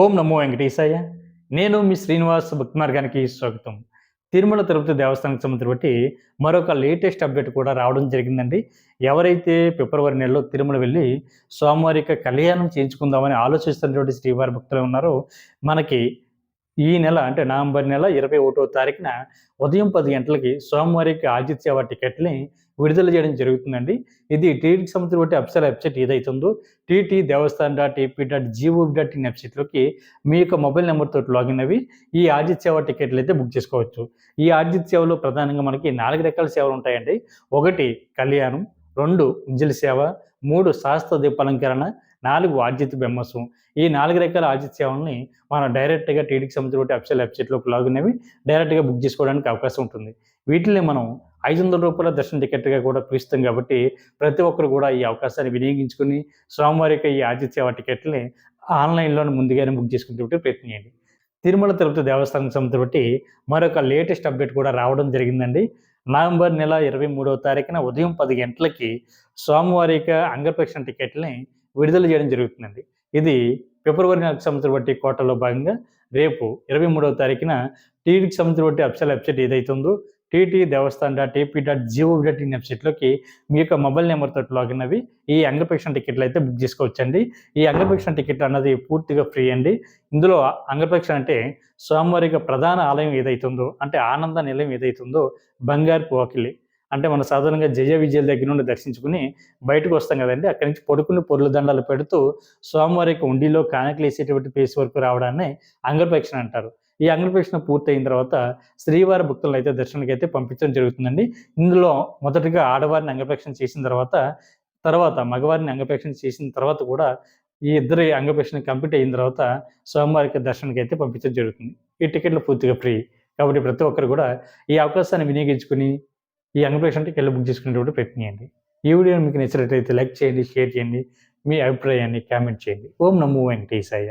ఓం నమో వెంకటేశాయ. నేను మీ శ్రీనివాస్ భక్తి మార్గానికి స్వాగతం. తిరుమల తిరుపతి దేవస్థానానికి సంబంధించి బట్టి మరొక లేటెస్ట్ అప్డేట్ కూడా రావడం జరిగిందండి. ఎవరైతే ఫిబ్రవరి నెలలో తిరుమల వెళ్ళి స్వామివారికి కళ్యాణం చేయించుకుందామని ఆలోచిస్తున్నటువంటి శ్రీవారి భక్తులు ఉన్నారో మనకి ఈ నెల అంటే నవంబర్ నెల ఇరవై ఒకటో తారీఖున ఉదయం పది గంటలకి స్వామివారికి సేవ టికెట్ని విడుదల చేయడం జరుగుతుందండి. ఇది టీటీకి సంబంధించిన వంటి అఫ్సర్ వెబ్సైట్ ఏదైతుందో TT Devasthan dot AP dot gov dot in వెబ్సైట్లోకి మీ యొక్క మొబైల్ నెంబర్తో లాగిన్ అవి ఈ ఆజిత్ సేవ టికెట్లు అయితే బుక్ చేసుకోవచ్చు. ఈ ఆర్జిత్ సేవలో ప్రధానంగా మనకి నాలుగు రకాల సేవలు ఉంటాయండి. ఒకటి కళ్యాణం రెండు ఇంజల సేవ మూడు శాస్త్ర దీపాలంకరణ నాలుగు ఆర్జిత్ బెమ్మసు. ఈ నాలుగు రకాల ఆర్జిత్ సేవల్ని మనం డైరెక్ట్గా టీడీకి సంబంధించిన అఫ్సల్ వెబ్సైట్లోకి లాగిన్ డైరెక్ట్గా బుక్ చేసుకోవడానికి అవకాశం ఉంటుంది. వీటిని మనం ఐదు వందల రూపాయల దర్శన టికెట్గా కూడా పిలుస్తాం కాబట్టి ప్రతి ఒక్కరు కూడా ఈ అవకాశాన్ని వినియోగించుకుని సోమవారి యొక్క ఈ ఆతిథ్య టికెట్ని ఆన్లైన్లోనే ముందుగానే బుక్ చేసుకునే ప్రయత్నం చేయండి. తిరుమల తిరుపతి దేవస్థానం సంబంధించి బట్టి మరొక లేటెస్ట్ అప్డేట్ కూడా రావడం జరిగిందండి. నవంబర్ నెల ఇరవై మూడవ తారీఖున ఉదయం పది గంటలకి సోమవారి యొక్క అంగప్రక్షణ టికెట్ని విడుదల చేయడం జరుగుతుందండి. ఇది ఫిబ్రవరి నెలకు సంవత్సరం బట్టి కోటలో భాగంగా రేపు ఇరవై మూడవ తారీఖున టీడీకి సంబంధించిన బట్టి అప్సల్ వెబ్సైట్ ఏదైతుందో TT Devasthan dot AP dot go dot in వెబ్సైట్లోకి మీ యొక్క మొబైల్ నెంబర్తో లాగిన్ అవి ఈ అంగపేక్షణ టికెట్లు అయితే బుక్ చేసుకోవచ్చండి. ఈ అంగపేక్షణ టికెట్ అన్నది పూర్తిగా ఫ్రీ అండి. ఇందులో అంగపేక్షణ అంటే స్వామివారి ప్రధాన ఆలయం ఏదైతుందో అంటే ఆనంద నిలయం ఏదైతుందో బంగారు పోకిలి అంటే మనం సాధారణంగా జయ విజయల దగ్గర నుండి దర్శించుకుని బయటకు వస్తాం కదండి. అక్కడి నుంచి పడుకుని పొరుల దండాలు పెడుతూ స్వామివారి యొక్క ఉండిలో కానకలు వేసేటువంటి ప్లేస్ వరకు రావడాన్ని అంగపేక్షణ అంటారు. ఈ అంగప్రక్షణ పూర్తయిన తర్వాత శ్రీవారి భక్తులను అయితే దర్శనానికి అయితే పంపించడం జరుగుతుందండి. ఇందులో మొదటగా ఆడవారిని అంగప్రక్షణ చేసిన తర్వాత తర్వాత మగవారిని అంగప్రక్షణ చేసిన తర్వాత కూడా ఈ ఇద్దరి అంగప్రక్షణ కంప్లీట్ అయిన తర్వాత స్వామివారికి దర్శనానికి అయితే పంపించడం జరుగుతుంది. ఈ టికెట్లు పూర్తిగా ఫ్రీ. కాబట్టి ప్రతి ఒక్కరు కూడా ఈ అవకాశాన్ని వినియోగించుకుని ఈ అంగప్రవేశన వెళ్ళి బుక్ చేసుకునేటువంటి ప్రయత్నం చేయండి. ఈ వీడియో మీకు నచ్చినట్లయితే లైక్ చేయండి షేర్ చేయండి. మీ అభిప్రాయాన్ని కామెంట్ చేయండి. ఓం నమో వెంకటేశాయ.